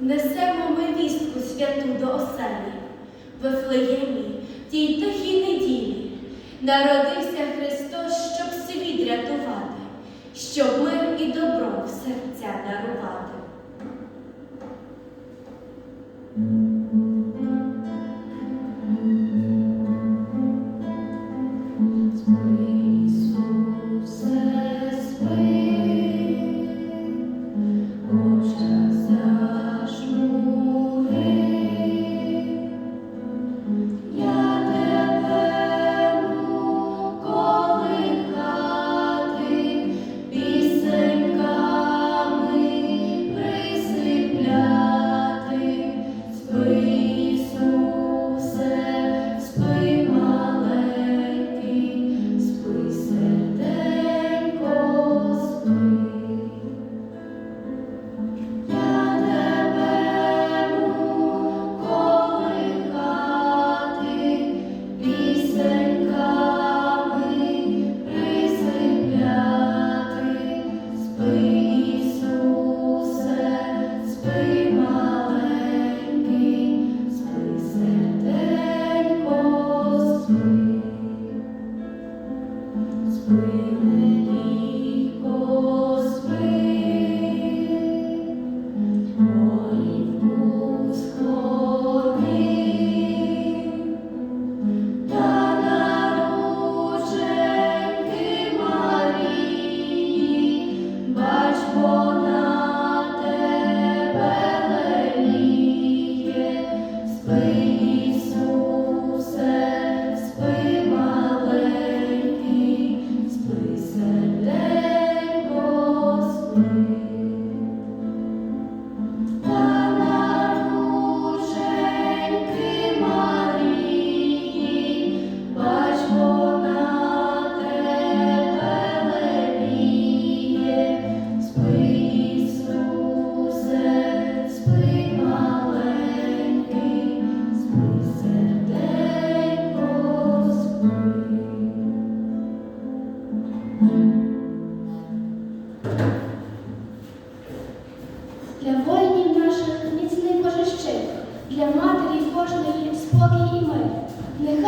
Несемо ми вістку святу до оселі, в Ефлеємі, тій тихій неділі, народився Христос. для матері кожної спокій і мир.